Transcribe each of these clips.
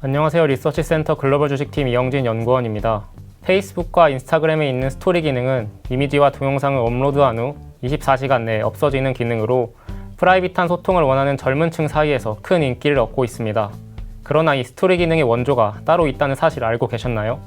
안녕하세요. 리서치센터 글로벌 주식팀 이영진 연구원입니다. 페이스북과 인스타그램에 있는 스토리 기능은 이미지와 동영상을 업로드한 후 24시간 내에 없어지는 기능으로 프라이빗한 소통을 원하는 젊은 층 사이에서 큰 인기를 얻고 있습니다. 그러나 이 스토리 기능의 원조가 따로 있다는 사실 알고 계셨나요?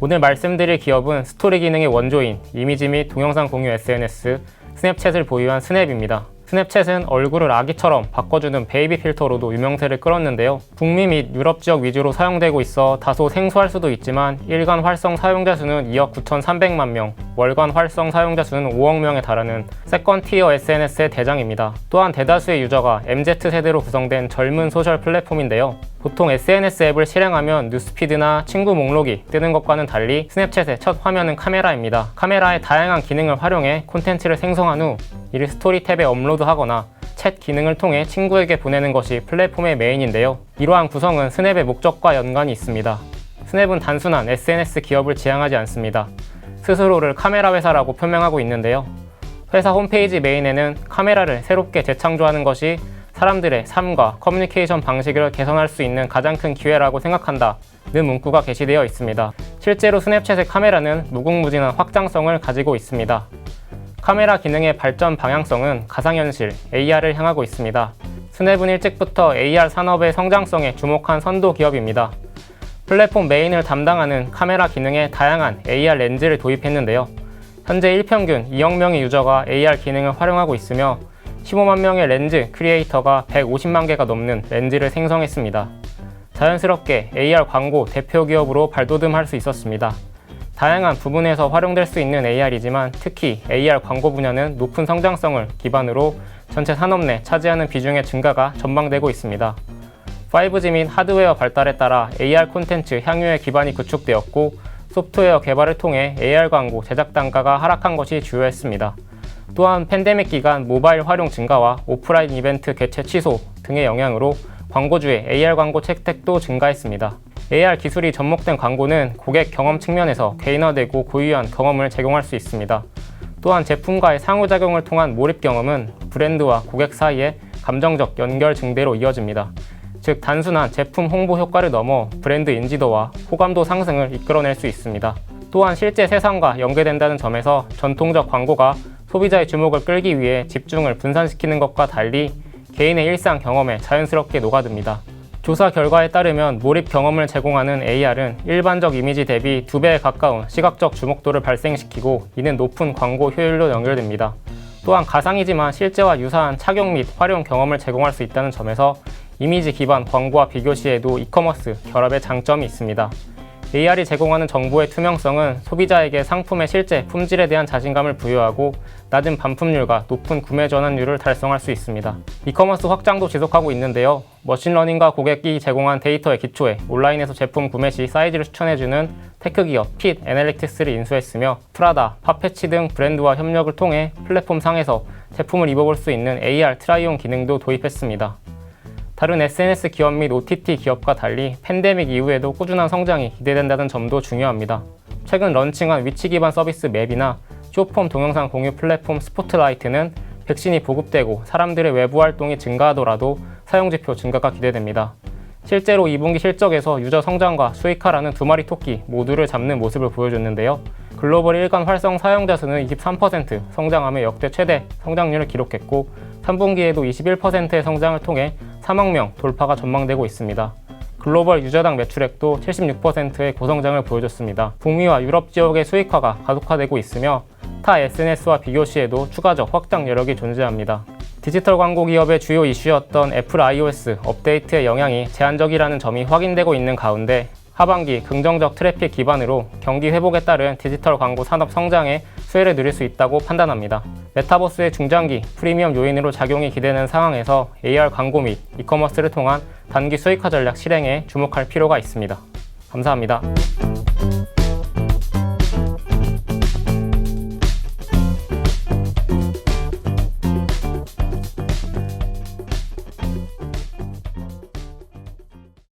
오늘 말씀드릴 기업은 스토리 기능의 원조인 이미지 및 동영상 공유 SNS 스냅챗을 보유한 스냅입니다. 스냅챗은 얼굴을 아기처럼 바꿔주는 베이비 필터로도 유명세를 끌었는데요. 북미 및 유럽 지역 위주로 사용되고 있어 다소 생소할 수도 있지만 일간 활성 사용자 수는 2억 9,300만 명, 월간 활성 사용자 수는 5억 명에 달하는 세컨 티어 SNS의 대장입니다. 또한 대다수의 유저가 MZ세대로 구성된 젊은 소셜 플랫폼인데요. 보통 SNS 앱을 실행하면 뉴스피드나 친구 목록이 뜨는 것과는 달리 스냅챗의 첫 화면은 카메라입니다. 카메라의 다양한 기능을 활용해 콘텐츠를 생성한 후 이를 스토리 탭에 업로드하거나 챗 기능을 통해 친구에게 보내는 것이 플랫폼의 메인인데요. 이러한 구성은 스냅의 목적과 연관이 있습니다. 스냅은 단순한 SNS 기업을 지향하지 않습니다. 스스로를 카메라 회사라고 표명하고 있는데요. 회사 홈페이지 메인에는 카메라를 새롭게 재창조하는 것이 사람들의 삶과 커뮤니케이션 방식을 개선할 수 있는 가장 큰 기회라고 생각한다. 는 문구가 게시되어 있습니다. 실제로 스냅챗의 카메라는 무궁무진한 확장성을 가지고 있습니다. 카메라 기능의 발전 방향성은 가상현실, AR을 향하고 있습니다. 스냅은 일찍부터 AR 산업의 성장성에 주목한 선도 기업입니다. 플랫폼 메인을 담당하는 카메라 기능에 다양한 AR 렌즈를 도입했는데요. 현재 일평균 2억 명의 유저가 AR 기능을 활용하고 있으며 15만 명의 렌즈 크리에이터가 150만 개가 넘는 렌즈를 생성했습니다. 자연스럽게 AR 광고 대표 기업으로 발돋움할 수 있었습니다. 다양한 부분에서 활용될 수 있는 AR이지만 특히 AR 광고 분야는 높은 성장성을 기반으로 전체 산업 내 차지하는 비중의 증가가 전망되고 있습니다. 5G 및 하드웨어 발달에 따라 AR 콘텐츠 향유의 기반이 구축되었고 소프트웨어 개발을 통해 AR 광고 제작 단가가 하락한 것이 주요했습니다. 또한 팬데믹 기간 모바일 활용 증가와 오프라인 이벤트 개최 취소 등의 영향으로 광고주의 AR 광고 채택도 증가했습니다. AR 기술이 접목된 광고는 고객 경험 측면에서 개인화되고 고유한 경험을 제공할 수 있습니다. 또한 제품과의 상호작용을 통한 몰입 경험은 브랜드와 고객 사이의 감정적 연결 증대로 이어집니다. 즉 단순한 제품 홍보 효과를 넘어 브랜드 인지도와 호감도 상승을 이끌어낼 수 있습니다. 또한 실제 세상과 연계된다는 점에서 전통적 광고가 소비자의 주목을 끌기 위해 집중을 분산시키는 것과 달리 개인의 일상 경험에 자연스럽게 녹아듭니다. 조사 결과에 따르면 몰입 경험을 제공하는 AR은 일반적 이미지 대비 2배에 가까운 시각적 주목도를 발생시키고 이는 높은 광고 효율로 연결됩니다. 또한 가상이지만 실제와 유사한 착용 및 활용 경험을 제공할 수 있다는 점에서 이미지 기반 광고와 비교 시에도 이커머스 결합의 장점이 있습니다. AR이 제공하는 정보의 투명성은 소비자에게 상품의 실제 품질에 대한 자신감을 부여하고 낮은 반품률과 높은 구매 전환율을 달성할 수 있습니다. 이커머스 확장도 지속하고 있는데요. 머신러닝과 고객이 제공한 데이터의 기초에 온라인에서 제품 구매 시 사이즈를 추천해주는 테크 기업 핏 애널리틱스를 인수했으며 프라다, 파페치 등 브랜드와 협력을 통해 플랫폼 상에서 제품을 입어볼 수 있는 AR 트라이온 기능도 도입했습니다. 다른 SNS 기업 및 OTT 기업과 달리 팬데믹 이후에도 꾸준한 성장이 기대된다는 점도 중요합니다. 최근 런칭한 위치 기반 서비스 맵이나 쇼폼 동영상 공유 플랫폼 스포트라이트는 백신이 보급되고 사람들의 외부 활동이 증가하더라도 사용 지표 증가가 기대됩니다. 실제로 2분기 실적에서 유저 성장과 수익화라는 두 마리 토끼 모두를 잡는 모습을 보여줬는데요. 글로벌 일간 활성 사용자 수는 23% 성장하며 역대 최대 성장률을 기록했고 3분기에도 21%의 성장을 통해 3억 명 돌파가 전망되고 있습니다. 글로벌 유저당 매출액도 76%의 고성장을 보여줬습니다. 북미와 유럽 지역의 수익화가 가속화되고 있으며 타 SNS와 비교 시에도 추가적 확장 여력이 존재합니다. 디지털 광고 기업의 주요 이슈였던 애플 iOS 업데이트의 영향이 제한적이라는 점이 확인되고 있는 가운데 하반기 긍정적 트래픽 기반으로 경기 회복에 따른 디지털 광고 산업 성장에 수혜를 누릴 수 있다고 판단합니다. 메타버스의 중장기 프리미엄 요인으로 작용이 기대는 상황에서 AR 광고 및 이커머스를 통한 단기 수익화 전략 실행에 주목할 필요가 있습니다. 감사합니다.